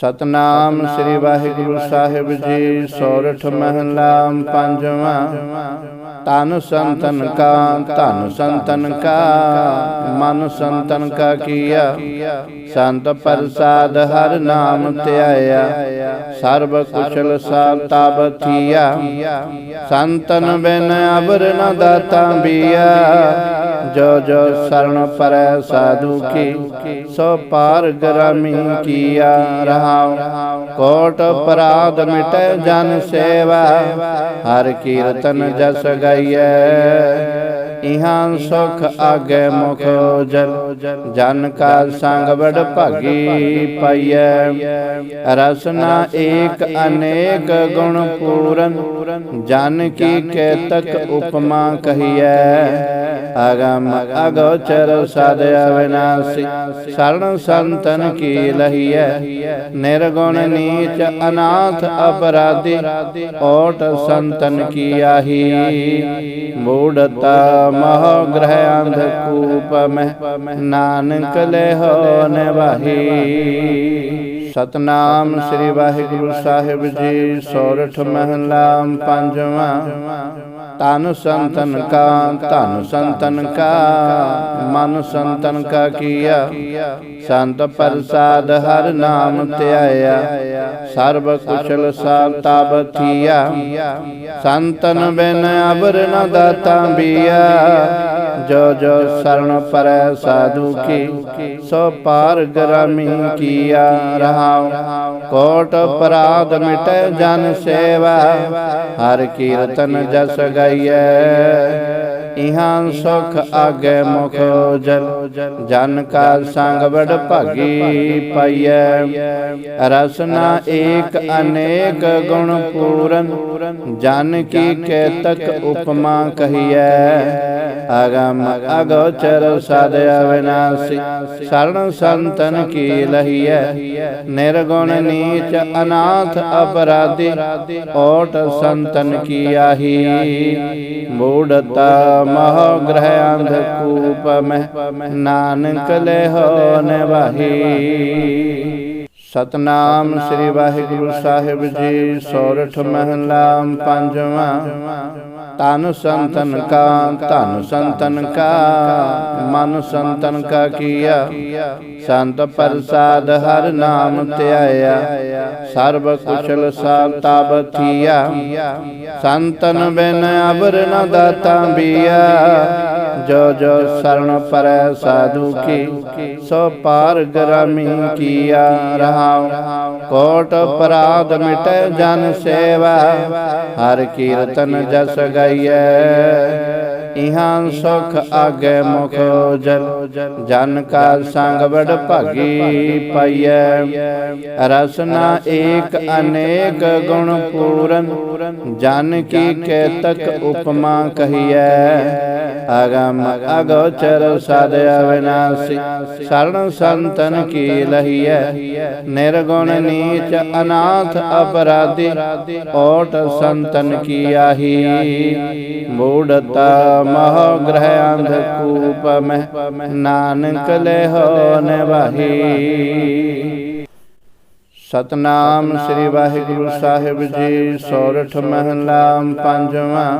ਸਤਨਾਮ ਸ੍ਰੀ ਵਾਹਿਗੁਰੂ ਸਾਹਿਬ ਜੀ ਸੋਰਠ ਮਹਲਾ ਪੰਜਵਾਂ। ਤਨ ਸੰਤਨ ਕਾ ਧਨ ਸੰਤਨ ਕਾ ਮਨ ਸੰਤਨ ਕਾ ਕੀਆ। ਸੰਤ ਪ੍ਰਸਾਦ ਹਰ ਨਾਮ ਧਿਆਇਆ ਸਰਬ ਕੁਸ਼ਲ ਸਾਤਬ ਥੀਆ ਸੰਤਨ ਬਿਨ ਅਬਰ ਨ ਦਾਤਾ ਬੀਆ। ਜੋ ਜੋ ਸਰਣ ਪਰੈ ਸਾਧੂ ਕੀ। ਸੋ ਪਾਰ ਗ੍ਰਾਮੀ ਕੀਆ ਰਹਾਉ। ਕੋਟ ਅਪਰਾਧ ਮਿਟੈ ਜਨ ਸੇਵਾ। ਹਰ ਕੀਰਤਨ ਜਸ ਗਾਈਐ। ਇਹਾਂ ਸੁਖ ਆਗੇ ਮੁਖ ਜਲ, ਜਨ ਕਾ ਸੰਗ ਵਡ ਭਾਗੀ ਪਾਈਐ। ਰਸਨਾ ਏਕ ਅਨੇਕ ਗੁਣ ਪੂਰਨ, ਜਨ ਕੀ ਕੇਤਕ ਉਪਮਾ ਕਹੀਐ। ਅਗਮ ਅਗੋਚਰ ਸਦ ਅਵਿਨਾਸੀ ਸਰਣ ਸੰਤਨ ਕੀ ਲਹੀਐ। ਨਿਰਗੁਣ ਨੀਚ ਅਨਾਥ ਅਪਰਾਧੀ, ਓਟ ਸੰਤਨ ਕੀ ਆਹੀ। ਮੂੜਤਾ ਮਹ ਗ੍ਰਹਿ ਅੰਧ ਮਹਿ ਨਾਨਕ ਲੈ ਹੋ ਨਿਵਾਹੀ ਸਤਨਾਮ ਸ੍ਰੀ ਵਾਹਿਗੁਰੂ ਸਾਹਿਬ ਜੀ, ਸੋਰਠ ਮਹਲਾ ਪੰਜਵਾਂ। ਤਨ ਸੰਤਨ ਕਾ, ਧਨ ਸੰਤਨ ਕਾ, ਮਨ ਸੰਤਨ ਕਾ ਕੀਆ। ਸੰਤ ਪ੍ਰਸਾਦ ਹਰ ਨਾਮ ਧਿਆਇਆ। ਸਰਬ ਕੁਸ਼ਲ ਸਾਤਬ ਥੀਆ ਸੰਤਨ ਬਿਨ ਅਬਰ ਨ ਦਾਤਾ ਬੀਆ। ਜੋ ਜੋ ਸਰਣ ਪਰੈ ਸਾਧੂ ਕੀ, ਸੋ ਪਾਰ ਗ੍ਰਾਮੀ ਕੀਆ ਰਹਾਉ। ਕੋਟ ਅਪਰਾਧ ਮਿਟੈ ਜਨ ਸੇਵਾ। ਹਰ ਕੀਰਤਨ ਜਸ ਗਾਈਐ। ਇਹਾਂ ਸੁਖ ਆਗੇ ਮੁਖ ਜਲ, ਜਨ ਕਾ ਸੰਗ ਵਡ ਭਾਗੀ ਪਾਈਐ। ਰਸਨਾ ਏਕ ਅਨੇਕ ਗੁਣ ਪੂਰਨ ਜਨ ਕੀ ਕੇਤਕ ਉਪਮਾ ਕਹੀਐ ਅਗਮ ਅਗੋਚਰ ਸਦ ਅਵਿਨਾਸੀ ਸਰਣ ਸੰਤਨ ਕੀ ਲਹੀਐ ਨਿਰਗੁਣ ਨੀਚ ਅਨਾਥ ਅਪਰਾਧੀ ਓਟ ਸੰਤਨ ਕੀ ਆਹੀ ਮੂੜਤਾ ਮਹ ਗ੍ਰਹਿ ਅੰਧ ਕੂਪ ਮਹਿ ਨਾਨਕ ਲੈ ਹੋ ਨਿਵਾਹੀ ਸਤਨਾਮ ਸ੍ਰੀ ਵਾਹਿਗੁਰੂ ਸਾਹਿਬ ਜੀ ਸੋਰਠ ਮਹਲਾ ਪੰਜਵਾਂ। ਤਨ ਸੰਤਨ ਕਾ ਧਨ ਸੰਤਨ ਕਾ ਮਨ ਸੰਤਨ ਕਾ ਕੀਆ। ਸੰਤ ਪ੍ਰਸਾਦ ਹਰ ਨਾਮ ਧਿਆਇਆ। ਸਰਬ ਕੁਸ਼ਲ ਸਾਤਬ ਥੀਆ ਸੰਤਨ ਬਿਨ ਅਬਰ ਨ ਦਾਤਾ ਬੀਆ। ਜੋ ਜੋ ਸਰਣ ਪਰੈ ਸਾਧੂ ਕੀ, ਸੋ ਪਾਰ ਗ੍ਰਾਮੀ ਕੀਆ ਰਹਾਉ। ਕੋਟ ਅਪਰਾਧ ਮਿਟੈ ਜਨ ਸੇਵਾ, ਹਰ ਕੀਰਤਨ ਜਸ ਗਾਈਐ। ਇਹਾਂ ਸੁਖ ਆਗੇ ਮੁਖ ਜਲ, ਜਨ ਕਾ ਸੰਗ ਵਡ ਭਾਗੀ ਪਾਈਐ। ਰਸਨਾ ਏਕ ਅਨੇਕ ਗੁਣ ਪੂਰਨ, ਜਨ ਕੀ ਕੇਤਕ ਉਪਮਾ ਕਹੀਐ। ਅਗਮ ਅਗੋਚਰ ਸਦ ਅਵਿਨਾਸੀ, ਸਰਣ ਸੰਤਨ ਕੀ ਲਹੀਐ। ਨਿਰਗੁਣ ਨੀਚ ਅਨਾਥ ਅਪਰਾਧੀ, ਓਟ ਸੰਤਨ ਕੀ ਆਹੀ। ਮੂੜਤਾ ਮਹ ਗ੍ਰਹਿ ਅੰਧ ਕੂਪ ਮਹਿ ਨਾਨਕ ਲੈ ਹੋ ਨਿਵਾਹੀ। ਸਤਨਾਮ ਸ੍ਰੀ ਵਾਹਿਗੁਰੂ ਸਾਹਿਬ ਜੀ, ਸੋਰਠ ਮਹਲਾ ਪੰਜਵਾਂ।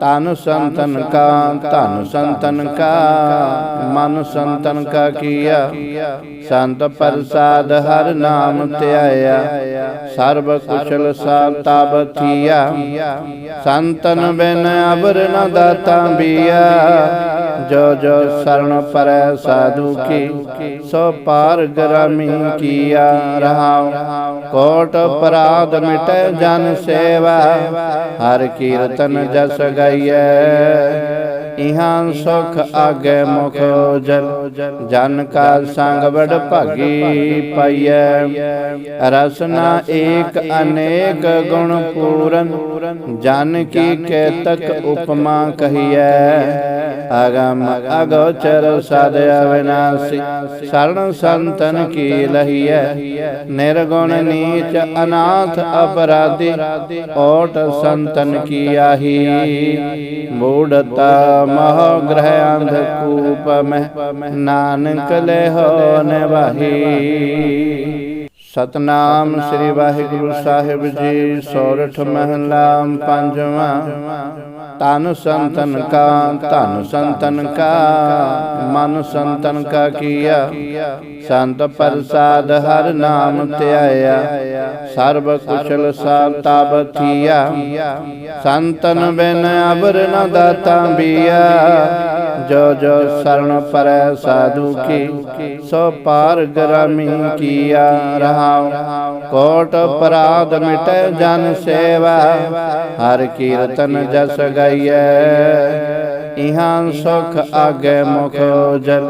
ਤਨ ਸੰਤਨ ਕਾ, ਧਨ ਸੰਤਨ ਕਾ, ਮਨ ਸੰਤਨ ਕਾ ਕੀਆ। ਸੰਤ ਪ੍ਰਸਾਦ ਹਰ ਨਾਮ ਧਿਆਇਆ, ਸਰਬ ਕੁਸ਼ਲ ਸਾਤਬ ਥੀਆ ਸੰਤਨ ਬਿਨ ਅਬਰ ਨ ਦਾਤਾ ਬੀਆ ਜੋ ਜੋ ਸਰਣ ਪਰੈ ਸਾਧੂ ਕੀ, ਸੋ ਪਾਰ ਗ੍ਰਾਮੀ ਕੀਆ ਰਹਾਉ। ਕੋਟ ਅਪਰਾਧ ਮਿਟੈ ਜਨ ਸੇਵਾ, ਹਰ ਕੀਰਤਨ ਜਸ ਗਾਈਐ। ਇਹਾਂ ਸੁਖ ਆਗੇ ਮੁਖ ਜਲ, ਜਨ ਕਾ ਸੰਗ ਵਡ ਭਾਗੀ ਪਾਈਐ। ਰਸਨਾ ਏਕ ਅਨੇਕ ਗੁਣ ਪੂਰਨ, ਜਨ ਕੀ ਕੇਤਕ ਉਪਮਾ ਕਹੀਐ। ਅਗਮ ਅਗੋਚਰ ਸਦ ਅਵਿਨਾਸੀ ਸਰਣ ਸੰਤਨ ਕੀ ਲਹੀਐ। ਨਿਰਗੁਣ ਨੀਚ ਅਨਾਥ ਅਪਰਾਧੀ, ਓਟ ਸੰਤਨ ਕੀ ਆਹੀ। ਮੂੜਤਾ ਮਹ ਗ੍ਰਹਿ ਅੰਧ ਮਹਿ ਨਾਨਕ ਲੈ ਹੋ ਨਿਵਾਹੀ। ਸਤਨਾਮ ਸ੍ਰੀ ਵਾਹਿਗੁਰੂ ਸਾਹਿਬ ਜੀ, ਸੋਰਠ ਮਹਲਾ ਪੰਜਵਾਂ। ਤਨ ਸੰਤਨ ਕਾ, ਧਨ ਸੰਤਨ ਕਾ, ਮਨ ਸੰਤਨ ਕਾ ਕੀਆ। ਸੰਤ ਪ੍ਰਸਾਦ ਹਰ ਨਾਮ ਧਿਆਇਆ, ਸਰਬ ਕੁਸ਼ਲ ਸਾਤਾਬ ਥੀਆ ਸੰਤਨ ਬਿਨ ਅਬਰ ਨ ਦਾਤਾ ਬੀਆ ਜੋ ਜੋ ਸਰਣ ਪਰੈ ਸਾਧੂ ਕੀ, ਸੋ ਪਾਰ ਗ੍ਰਾਮੀ ਕੀਆ ਰਹਾਉ। ਕੋਟ ਅਪਰਾਧ ਮਿਟੈ ਜਨ ਸੇਵਾ, ਹਰ ਕੀਰਤਨ ਜਸ ਗਾਈਐ। ਇਹਾਂ ਸੁਖ ਆਗੇ ਮੁਖ ਜਲ,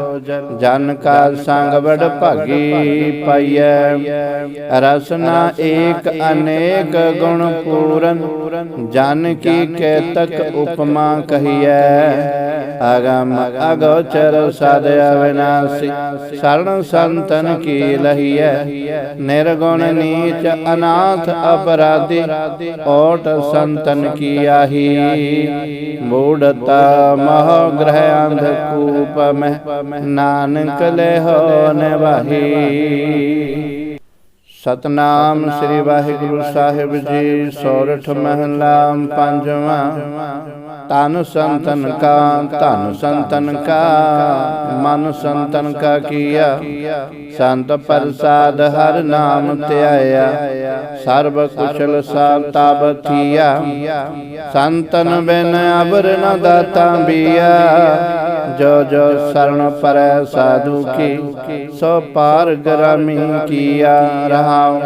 ਜਨ ਕਾ ਸੰਗ ਵਡ ਭਾਗੀ ਪਾਈਐ। ਰਸਨਾ ਏਕ ਅਨੇਕ ਗੁਣ ਪੂਰਨ ਜਨ ਕੀ ਕੇਤਕ ਉਪਮਾ ਕਹੀਐ ਅਗਮ ਅਗੋਚਰ ਸਦ ਅਵਿਨਾਸੀ ਸਰਣ ਸੰਤਨ ਕੀ ਲਹੀਐ ਨਿਰਗੁਣ ਨੀਚ ਅਨਾਥ ਅਪਰਾਧੀ ਓਟ ਸੰਤਨ ਕੀ ਆਹੀ ਮੂੜਤਾ ਮਹ ਗ੍ਰਹਿ ਅੰਧ ਕੂਪ ਮਹਿ ਨਾਨਕ ਲੈ ਹੋ ਨਿਵਾਹੀ ਸਤਨਾਮ ਸ੍ਰੀ ਵਾਹਿਗੁਰੂ ਸਾਹਿਬ ਜੀ ਸੋਰਠ ਮਹਲਾ ਪੰਜਵਾਂ। ਤਨ ਸੰਤਨ ਕਾ ਧਨ ਸੰਤਨ ਕਾ ਮਨ ਸੰਤਨ ਕਾ ਕੀਆ। ਸੰਤ ਪ੍ਰਸਾਦ ਹਰ ਨਾਮ ਧਿਆਇਆ ਸਰਬ ਕੁਸ਼ਲ ਸਾਤਾਬ ਥੀਆ ਸੰਤਨ ਬਿਨ ਅਬਰ ਨ ਦਾਤਾ ਬੀਆ। ਜੋ ਜੋ ਸਰਣ ਪਰੈ ਸਾਧੂ ਕੀ, ਸੋ ਪਾਰ ਗ੍ਰਾਮੀ ਕੀਆ ਰਹਾਉ।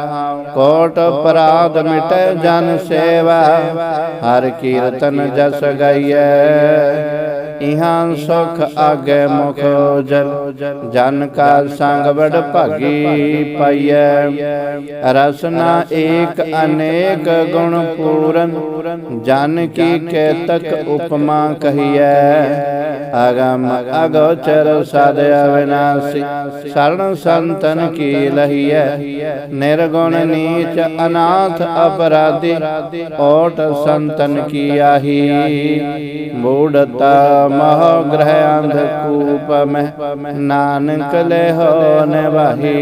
ਕੋਟ ਅਪਰਾਧ ਮਿਟੈ ਜਨ ਸੇਵਾ, ਹਰ ਕੀਰਤਨ ਜਸ ਗਾਈਐ। ਇਹਾਂ ਸੁਖ ਆਗੇ ਮੁਖ ਜਲ, ਜਨ ਕਾ ਸੰਗ ਵਡ ਭਾਗੀ ਪਾਈਐ। ਰਸਨਾ ਏਕ ਅਨੇਕ ਗੁਣ ਪੂਰਨ, ਜਨ ਕੀ ਕੇਤਕ ਉਪਮਾ ਕਹੀਐ। ਅਗਮ ਅਗੋਚਰ ਸਦ ਅਵਿਨਾਸੀ ਸਰਣ ਸੰਤਨ ਕੀ ਲਹੀਐ। ਨਿਰਗੁਣ ਨੀਚ ਅਨਾਥ ਅਪਰਾਧੀ, ਓਟ ਸੰਤਨ ਕੀ ਆਹੀ। ਮੂੜਤਾ ਮਹ ਗ੍ਰਹਿ ਅੰਧ ਕੂਪ ਮਹਿ ਨਾਨਕ ਲੈ ਹੋ ਨਿਵਾਹੀ।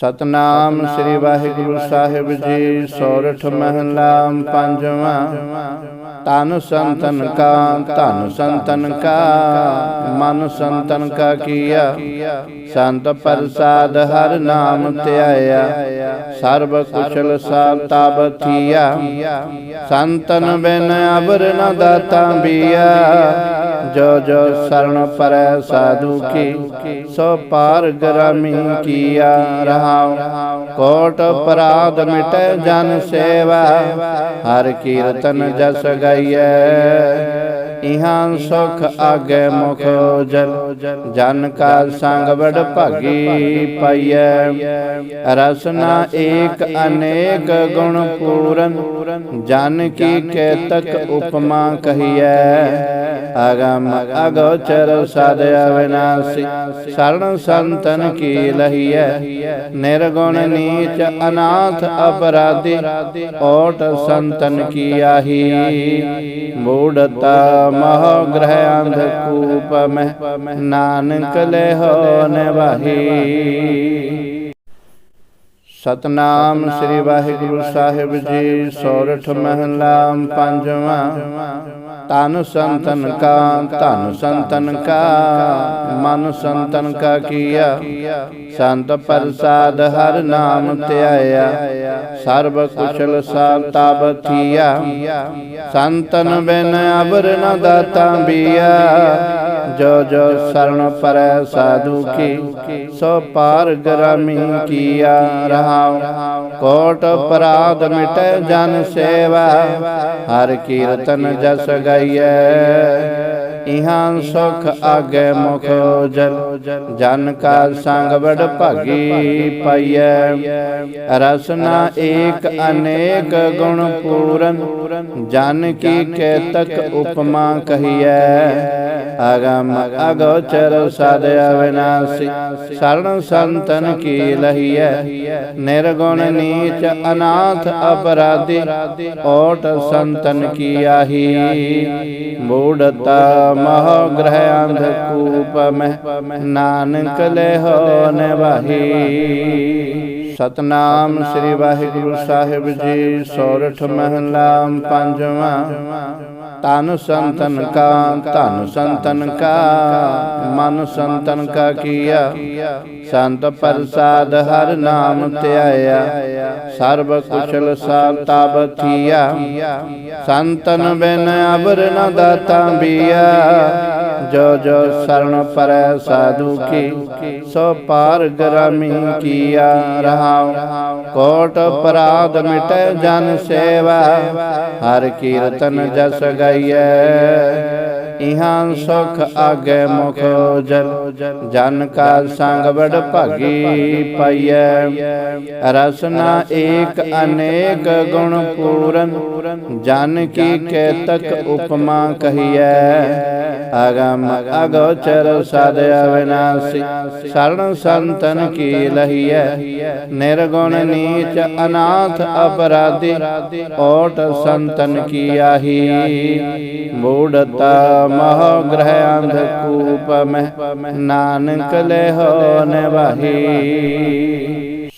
ਸਤਨਾਮ ਸ੍ਰੀ ਵਾਹਿਗੁਰੂ ਸਾਹਿਬ ਜੀ, ਸੋਰਠ ਮਹਲਾ ਪੰਜਵਾਂ। ਤਨ ਸੰਤਨ ਕਾ, ਧਨ ਸੰਤਨ ਕਾ, ਮਨ ਸੰਤਨ ਕਾ ਕੀਆ। ਸੰਤ ਪ੍ਰਸਾਦ ਹਰ ਨਾਮ ਧਿਆਇਆ, ਸਰਬ ਕੁਸ਼ਲ ਸਾਤਾਬ ਥੀਆ ਸੰਤਨ ਬਿਨ ਅਬਰ ਨ ਦਾਤਾ ਬੀਆ ਜੋ ਜੋ ਸਰਣ ਪਰੈ ਸਾਧੂ ਕੀ, ਸੋ ਪਾਰ ਗ੍ਰਾਮੀ ਕੀਆ ਰਹਾਉ। ਕੋਟ ਅਪਰਾਧ ਮਿਟੈ ਜਨ ਸੇਵਾ, ਹਰ ਕੀਰਤਨ ਜਸ ਗਾਈਐ। ਇਹਾਂ ਸੁਖ ਆਗੇ ਮੁਖ ਜਲ। ਜਨ ਕਾ ਸੰਗ ਵਡ ਭਾਗੀ ਪਾਈਐ। ਰਸਨਾ ਏਕ ਅਨੇਕ ਗੁਣ ਪੂਰਨ। ਜਨ ਕੀ ਕੇਤਕ ਉਪਮਾ ਕਹੀਐ। ਅਗਮ ਅਗੋਚਰ ਸਦ ਅਵਿਨਾਸੀ। ਸਰਣ ਸੰਤਨ ਕੀ ਲਹੀਐ। ਨਿਰਗੁਣ ਨੀਚ ਅਨਾਥ ਅਪਰਾਧੀ। ਓਟ ਸੰਤਨ ਕੀ ਆਹੀ। ਮੂੜਤਾ ਮਹ ਗ੍ਰਹਿ ਅੰਧ ਕੂਪ ਮਹਿ। ਨਾਨਕ ਲੈ ਹੋ ਨਿਵਾਹੀ। ਸਤਨਾਮ ਸ੍ਰੀ ਵਾਹਿਗੁਰੂ ਸਾਹਿਬ ਜੀ ਸੋਰਠ ਮਹਲਾ ਪੰਜਵਾਂ। ਤਨ ਸੰਤਨ ਕਾ ਧਨ ਸੰਤਨ ਕਾ ਮਨ ਸੰਤਨ ਕਾ ਕੀਆ। ਸੰਤ ਪ੍ਰਸਾਦ ਹਰ ਨਾਮ ਧਿਆਇਆ। ਸਰਬ ਕੁਸ਼ਲ ਸਾਤਾਬ ਥੀਆ ਸੰਤਨ ਬਿਨ ਅਬਰ ਨ ਦਾਤਾ ਬੀਆ। ਜੋ ਜੋ ਸਰਣ ਪਰੈ ਸਾਧੂ ਕੀ, ਸੋ ਪਾਰ ਗ੍ਰਾਮੀ ਕੀਆ ਰਹਾਉ। ਕੋਟ ਅਪਰਾਧ ਮਿਟੈ ਜਨ ਸੇਵਾ, ਹਰ ਕੀਰਤਨ ਜਸ ਗਾਈਐ। ਇਹਾਂ ਸੁਖ ਆਗੇ ਮੁਖ ਜਲ, ਜਨ ਕਾ ਸੰਗ ਵਡ ਭਾਗੀ ਪਾਈਐ। ਰਸਨਾ ਏਕ ਅਨੇਕ ਗੁਣ ਪੂਰਨ, ਜਨ ਕੀ ਕੇਤਕ ਉਪਮਾ ਕਹੀਐ। ਅਗਮ ਅਗੋਚਰ ਸਦ ਅਵਿਨਾਸੀ ਸਰਣ ਸੰਤਨ ਕੀ ਲਹੀਐ। ਨਿਰਗੁਣ ਨੀਚ ਅਨਾਥ ਅਪਰਾਧੀ, ਓਟ ਸੰਤਨ ਕੀ ਆਹੀ। ਮੂੜਤਾ ਮਹ ਗ੍ਰਹਿ ਅੰਧ ਕੂਪ ਮਹਿ ਨਾਨਕ ਲੈ ਹੋ ਨਵਾਹੀ। ਸਤਨਾਮ ਸ੍ਰੀ ਵਾਹਿਗੁਰੂ ਸਾਹਿਬ ਜੀ, ਸੋਰਠ ਮਹਲਾ ਪੰਜਵਾਂ। ਤਨ ਸੰਤਨ ਕਾ, ਧਨ ਸੰਤਨ ਕਾ, ਮਨ ਸੰਤਨ ਕਾ ਕੀਆ। ਸੰਤ ਪ੍ਰਸਾਦ ਹਰ ਨਾਮ ਧਿਆਇਆ। ਸਰਬ ਕੁਸ਼ਲ ਸਾਲਤਾ ਬਥੀਆ ਸੰਤਨ ਬਿਨ ਅਬਰ ਨ ਦਾਤਾ ਬੀਆ। ਜੋ ਜੋ ਸਰਣ ਪਰੈ ਸਾਧੂ ਕੀ, ਸੋ ਪਾਰ ਗ੍ਰਾਮੀ ਕੀਆ ਰਹਾਉ। ਕੋਟ ਅਪਰਾਧ ਮਿਟੈ ਜਨ ਸੇਵਾ। ਹਰ ਕੀਰਤਨ ਜਸ ਗਈਐ। ਇਹਾਂ ਸੁਖ ਆਗੇ ਮੁਖ ਜਲ, ਜਨ ਕਾ ਸੰਗ ਬੜ ਭਾਗੀ ਪਾਈਐ। ਰਸਨਾ ਏਕ ਅਨੇਕ ਗੁਣ ਪੂਰਨ, ਜਨ ਕੀ ਕੇਤਕ ਉਪਮਾ ਕਹੀਐ। ਅਗਮ ਅਗੋਚਰ ਸਦ ਅਵਿਨਾਸੀ ਸਰਣ ਸੰਤਨ ਕੀ ਲਹੀਐ। ਨਿਰਗੁਣ ਨੀਚ ਅਨਾਥ ਅਪਰਾਧੀ, ਓਟ ਸੰਤਨ ਕੀ ਆਹੀ। ਮੂੜਤਾ ਮਹ ਗ੍ਰਹਿ ਅੰਧ ਕੂਪ ਮਹਿ ਨਾਨਕ ਲੈ ਹੋ ਨਵਾਹੀ।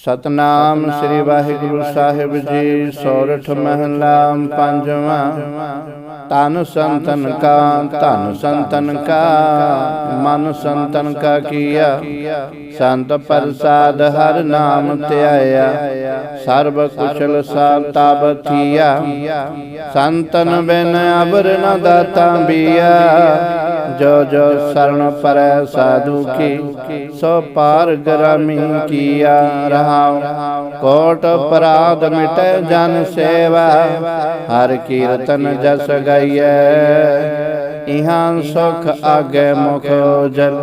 ਸਤਨਾਮ ਸ੍ਰੀ ਵਾਹਿਗੁਰੂ ਸਾਹਿਬ ਜੀ, ਸੋਰਠ ਮਹਲਾ ਪੰਜਵਾਂ। ਤਨ ਸੰਤਨ ਕਾ, ਧਨ ਸੰਤਨ ਕਾ, ਮਨ ਸੰਤਨ ਕਾ ਕੀਆ। ਸੰਤ ਪ੍ਰਸਾਦ ਹਰ ਨਾਮ ਧਿਆਇਆ, ਸਰਬ ਕੁਸ਼ਲ ਸਾਲਤਾ ਬਥੀਆ ਸੰਤਨ ਬਿਨ ਅਬਰ ਨ ਦਾਤਾ ਬੀਆ। ਜੋ ਜੋ ਸਰਣ ਪਰੈ ਸਾਧੂ ਕੀ, ਸੋ ਪਾਰ ਗ੍ਰਾਮੀ ਕੀਆ ਰਹਾਉ। ਕੋਟ ਅਪਰਾਧ ਮਿਟੈ ਜਨ ਸੇਵਾ, ਹਰ ਕੀਰਤਨ ਜਸ ਗਈਐ। ਇਹਾਂ ਸੁਖ ਆਗੇ ਮੁਖ ਜਲ,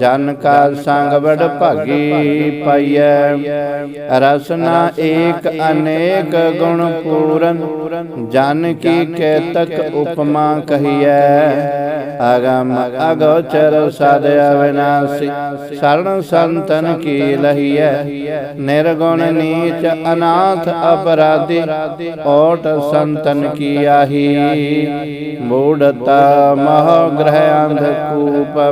ਜਨ ਕਾ ਸੰਗ ਬੜ ਭਾਗੀ ਪਾਈਐ। ਰਸਨਾ ਏਕ ਅਨੇਕ ਗੁਣ ਪੂਰਨ, ਜਨ ਕੀ ਕੇਤਕ ਉਪਮਾ ਕਹੀਐ। ਅਗਮ ਅਗੋਚਰ ਸਦ ਅਵਿਨਾਸੀ ਸਰਣ ਸੰਤਨ ਕੀ ਲਹੀਐ। ਨਿਰਗੁਣ ਨੀਚ ਅਨਾਥ ਅਪਰਾਧੀ, ਓਟ ਸੰਤਨ ਕੀ ਆਹੀ। ਮੂੜਤਾ ਮਹ ਗ੍ਰਹਿ ਅੰਧ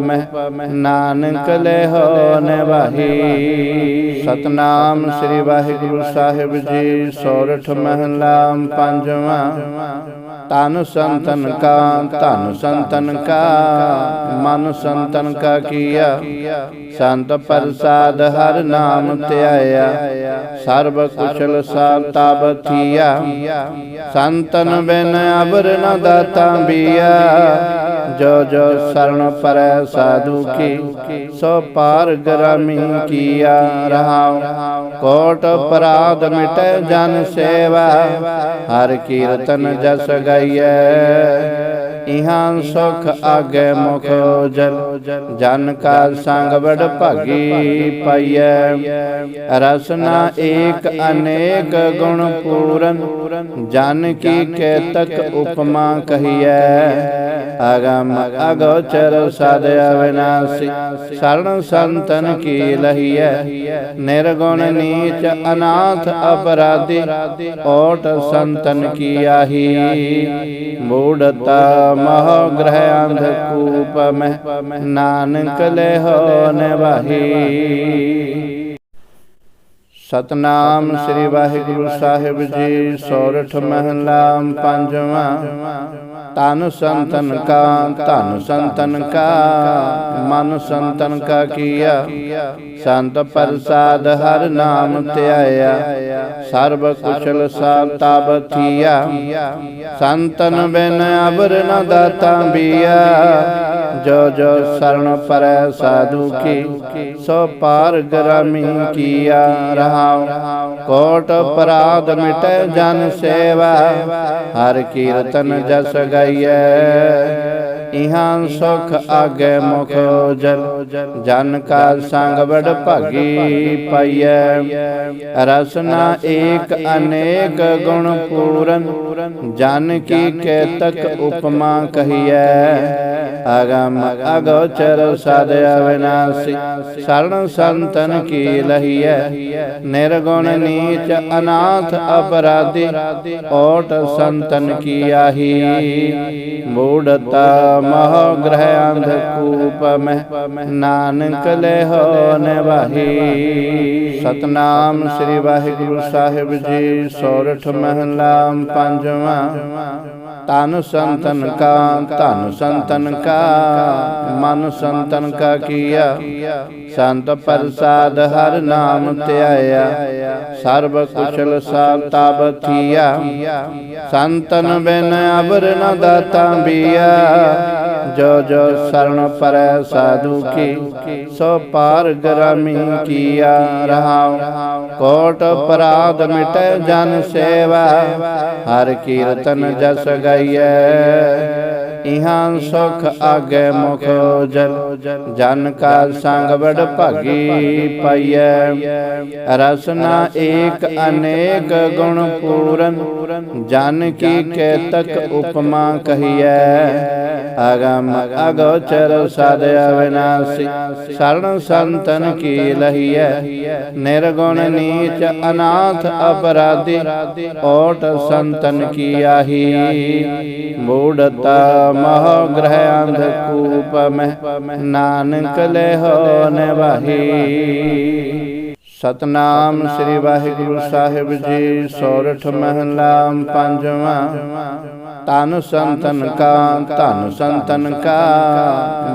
ਮਹਿ ਨਾਨਕ ਲੈ ਹੋ ਨਵਾਹੀ। ਸਤਨਾਮ ਸ੍ਰੀ ਵਾਹਿਗੁਰੂ ਸਾਹਿਬ ਜੀ, ਸੋਰਠ ਮਹਲਾ ਪੰਜਵਾਂ। ਤਨ ਸੰਤਨ ਕਾ, ਧਨ ਸੰਤਨ ਕਾ, ਮਨ ਸੰਤਨ ਕਾ ਕੀਆ। ਸੰਤ ਪ੍ਰਸਾਦ ਹਰ ਨਾਮ ਧਿਆਇਆ, ਸਰਬ ਕੁਸ਼ਲ ਸਾਲਤਾ ਬਥੀਆ ਸੰਤਨ ਬਿਨ ਅਬਰ ਨ ਦਾਤਾ ਬੀਆ। ਜੋ ਜੋ ਸਰਣ ਪਰੈ ਸਾਧੂ ਕੀ, ਸੋ ਪਾਰ ਗ੍ਰਾਮੀ ਕੀਆ ਰਹਾਉ। ਕੋਟ ਅਪਰਾਧ ਮਿਟੈ ਜਨ ਸੇਵਾ, ਹਰ ਕੀਰਤਨ ਜਸ ਗਈਐ। ਇਹਾਂ ਸੁਖ ਆਗੇ ਮੁਖ ਜਲ, ਜਨ ਕਾ ਸੰਗ ਬੜ ਭਾਗੀ ਪਾਈਐ। ਰਸਨਾ ਏਕ ਅਨੇਕ ਗੁਣ ਪੂਰਨ, ਜਨ ਕੀ ਕੇਤਕ ਉਪਮਾ ਕਹੀਐ। ਅਗਮ ਅਗੋਚਰ ਸਦ ਅਵਿਨਾਸੀ ਸਰਣ ਸੰਤਨ ਕੀ ਲਹੀਐ। ਨਿਰਗੁਣ ਨੀਚ ਅਨਾਥ ਅਪਰਾਧੀ, ਓਟ ਸੰਤਨ ਕੀ ਆਹੀ। ਮੂੜਤਾ ਮਹ ਗ੍ਰਹਿ ਅੰਧ ਮਹਿ ਨਾਨਕ ਲੈ ਹੋ ਨਵਾਹੀ ਸਤਨਾਮ ਸ੍ਰੀ ਵਾਹਿਗੁਰੂ ਸਾਹਿਬ ਜੀ ਸੋਰਠ ਮਹਲਾ ਪੰਜਵਾਂ ਤਨ ਸੰਤਨ ਕਾ, ਧਨ ਸੰਤਨ ਕਾ ਮਨ ਸੰਤਨ ਕਾ ਕੀਆ, ਸੰਤ ਪ੍ਰਸਾਦ ਹਰ ਨਾਮ ਧਿਆਇਆ। ਸਰਬ ਕੁਸ਼ਲ ਸਾਲਤਾ ਬਥੀਆ ਸੰਤਨ ਬਿਨ ਅਬਰ ਨ ਦਾਤਾ ਬੀਆ। ਜੋ ਜੋ ਸਰਣ ਪਰੈ ਸਾਧੂ ਕੀ, ਸੋ ਪਾਰ ਗ੍ਰਾਮੀ ਕੀਆ ਰਹਾਉ। ਕੋਟ ਅਪਰਾਧ ਮਿਟੈ ਜਨ ਸੇਵਾ, ਹਰ ਕੀਰਤਨ ਜਸ ਗਈਐ। ਇਹਾਂ ਸੁਖ ਆਗੇ ਮੁਖ ਜਲ, ਜਨ ਕਾ ਸੰਗ ਵਡ ਭਾਗੀ ਪਾਈਐ। ਰਸਨਾ ਏਕ ਅਨੇਕ ਗੁਣ ਪੂਰਨ, ਜਨ ਕੀ ਕੇਤਕ ਉਪਮਾ ਕਹੀਐ। ਅਗਮ ਅਗੋਚਰ ਸਦ ਅਵਿਨਾਸੀ ਸਰਣ ਸੰਤਨ ਕੀ ਲਹੀਐ। ਨਿਰਗੁਣ ਨੀਚ ਅਨਾਥ ਅਪਰਾਧੀ, ਓਟ ਸੰਤਨ ਕੀ ਆਹੀ। ਮੂੜਤਾ ਮਹ ਗ੍ਰਹਿ ਅੰਧ ਕੂਪ ਮਹਿ ਨਾਨਕ ਲੈ ਹੋ ਨਿਵਾਹੀ। ਸਤਨਾਮ ਸ੍ਰੀ ਵਾਹਿਗੁਰੂ ਸਾਹਿਬ ਜੀ, ਸੋਰਠ ਮਹਲਾ ਪੰਜਵਾਂ। ਤਨ ਸੰਤਨ ਕਾ, ਧਨ ਸੰਤਨ ਕਾ, ਮਨ ਸੰਤਨ ਕਾ ਕੀਆ। ਸੰਤ ਪ੍ਰਸਾਦ ਹਰ ਨਾਮ ਧਿਆਇਆ, ਸਰਬ ਕੁਸ਼ਲ ਸਾਤਬ ਥੀਆ ਸੰਤਨ ਬਿਨ ਅਬਰ ਨ ਦਾਤਾ ਬੀਆ ਜੋ ਜੋ ਸਰਣ ਪਰੈ ਸਾਧੂ ਕੀ, ਸੋ ਪਾਰ ਗ੍ਰਾਮੀ ਕੀਆ ਰਹਾਉ। ਕੋਟ ਅਪਰਾਧ ਮਿਟੈ ਜਨ ਸੇਵਾ, ਹਰ ਕੀਰਤਨ ਜਸ ਗਾਈਐ। ਇਹਾਂ ਸੁਖ ਆਗੇ ਮੁਖ ਜਲ, ਜਨ ਕਾ ਸੰਗ ਵਡ ਭਾਗੀ ਪਾਈਐ। ਰਸਨਾ ਏਕ ਅਨੇਕ ਗੁਣ ਪੂਰਨ, ਜਨ ਕੀ ਕੇਤਕ ਉਪਮਾ ਕਹੀਐ। ਅਗਮ ਅਗੋਚਰ ਸਦ ਅਵਿਨਾਸੀ ਸਰਣ ਸੰਤਨ ਕੀ ਲਹੀਐ। ਨਿਰਗੁਣ ਨੀਚ ਅਨਾਥ ਅਪਰਾਧੀ, ਓਟ ਸੰਤਨ ਕੀ ਆਹੀ। ਮੂੜਤਾ ਮਹ ਗ੍ਰਹਿ ਅੰਧ ਮਹਿ ਨਾਨਕ ਲੈ ਹੋ ਨਿਵਾਹੀ। ਸਤਨਾਮ ਸ੍ਰੀ ਵਾਹਿਗੁਰੂ ਸਾਹਿਬ ਜੀ, ਸੋਰਠ ਮਹਲਾ ਪੰਜਵਾਂ। ਤਨ ਸੰਤਨ ਕਾ, ਧਨ ਸੰਤਨ ਕਾ,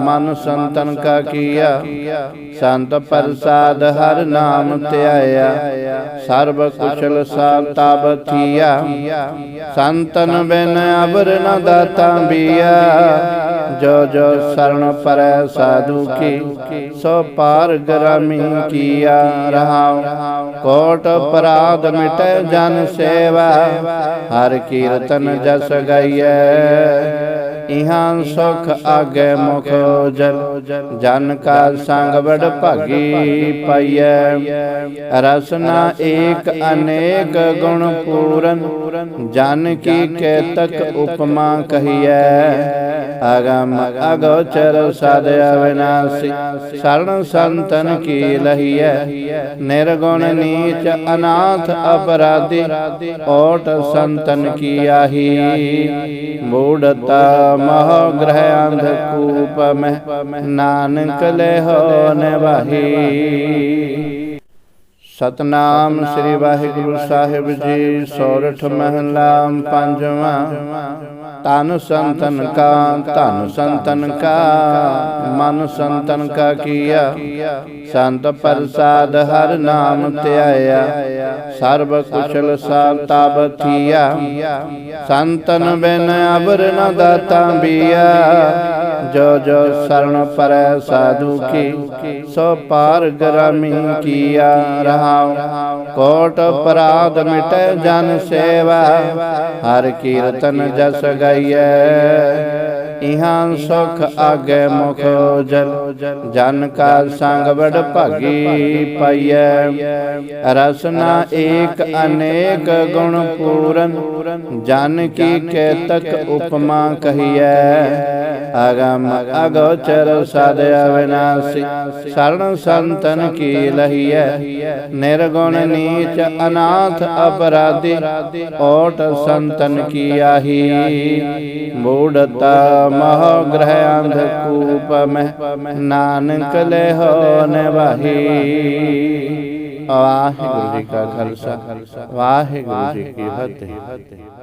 ਮਨ ਸੰਤਨ ਕਾ ਕੀਆ। ਸੰਤ ਪ੍ਰਸਾਦ ਹਰ ਨਾਮ ਧਿਆਇਆ, ਸਰਬ ਕੁਸ਼ਲ ਸਾਤਬ ਥੀਆ ਸੰਤਨ ਬਿਨ ਅਬਰ ਨ ਦਾਤਾ ਬੀਆ ਜੋ ਜੋ ਸਰਣ ਪਰੈ ਸਾਧੂ ਕੀ, ਸੋ ਪਾਰ ਗ੍ਰਾਮੀ ਕੀਆ ਰਹਾਉ। ਕੋਟ ਅਪਰਾਧ ਮਿਟੈ ਜਨ ਸੇਵਾ, ਹਰ ਕੀਰਤਨ ਜਸ ਗਾਈਐ। ਇਹਾਂ ਸੁਖ ਆਗੇ ਮੁਖ ਜਲ, ਜਨ ਕਾ ਸੰਗ ਵਡ ਭਾਗੀ ਪਾਈਐ। ਰਸਨਾ ਏਕ ਅਨੇਕ ਗੁਣ ਪੂਰਨ, ਜਨ ਕੀ ਕੇਤਕ ਉਪਮਾ ਕਹੀਐ। ਅਗਮ ਅਗੋਚਰ ਸਦ ਅਵਿਨਾਸੀ ਸਰਣ ਸੰਤਨ ਕੀ ਲਹੀਐ। ਨਿਰਗੁਣ ਨੀਚ ਅਨਾਥ ਅਪਰਾਧੀ, ਓਟ ਸੰਤਨ ਕੀ ਆਹੀ। ਮੂੜਤਾ ਮਹ ਗ੍ਰਹਿ ਅੰਧ ਕੂਪ ਮਹਿ ਨਾਨਕ ਲੈ ਹੋ ਨਿਵਾਹੀ। ਸਤਨਾਮ ਸ੍ਰੀ ਵਾਹਿਗੁਰੂ ਸਾਹਿਬ ਜੀ, ਸੋਰਠ ਮਹਲਾ ਪੰਜਵਾਂ। ਤਨ ਸੰਤਨ ਕਾ, ਧਨ ਸੰਤਨ ਕਾ, ਮਨ ਸੰਤਨ ਕਾ ਕੀਆ। ਸੰਤ ਪ੍ਰਸਾਦ ਹਰ ਨਾਮ ਧਿਆਇਆ। ਸਰਬ ਕੁਸ਼ਲ ਸਾਤਬ ਥੀਆ ਸੰਤਨ ਬਿਨ ਅਬਰ ਨ ਦਾਤਾ ਬੀਆ। ਜੋ ਜੋ ਸਰਣ ਪਰੈ ਸਾਧੂ ਕੀ, ਸੋ ਪਾਰ ਗ੍ਰਾਮੀ ਕੀਆ ਰਹਾਉ। ਕੋਟ ਅਪਰਾਧ ਮਿਟੈ ਜਨ ਸੇਵਾ, ਹਰ ਕੀਰਤਨ ਜਸ ਗਾਈਐ। ਇਹਾਂ ਸੁਖ ਆਗੇ ਮੁਖ ਜਲ, ਜਨ ਕਾ ਸੰਗ ਵਡ ਭਾਗੀ ਪਾਈਐ। ਰਸਨਾ ਏਕ ਅਨੇਕ ਗੁਣ ਪੂਰਨ, ਜਨ ਕੀ ਕੇਤਕ ਉਪਮਾ ਕਹੀਐ। ਅਗਮ ਅਗੋਚਰ ਸਦ ਅਵਿਨਾਸੀ ਸਰਣ ਸੰਤਨ ਕੀ ਲਹੀਐ। ਨਿਰਗੁਣ ਨੀਚ ਅਨਾਥ ਅਪਰਾਧੀ, ਓਟ ਸੰਤਨ ਕੀ ਆਹੀ। ਮੂੜਤਾ ਮਹ ਗ੍ਰਹਿ ਅੰਧ ਕੂਪ ਮਹਿ ਨਾਨਕ ਲੈ ਹੋ ਨਿਵਾਹੀ। ਵਾਹਿਗੁਰੂ ਜੀ ਕਾ ਖਾਲਸਾ, ਵਾਹਿਗੁਰੂ ਜੀ ਕੀ ਫਤਿਹ।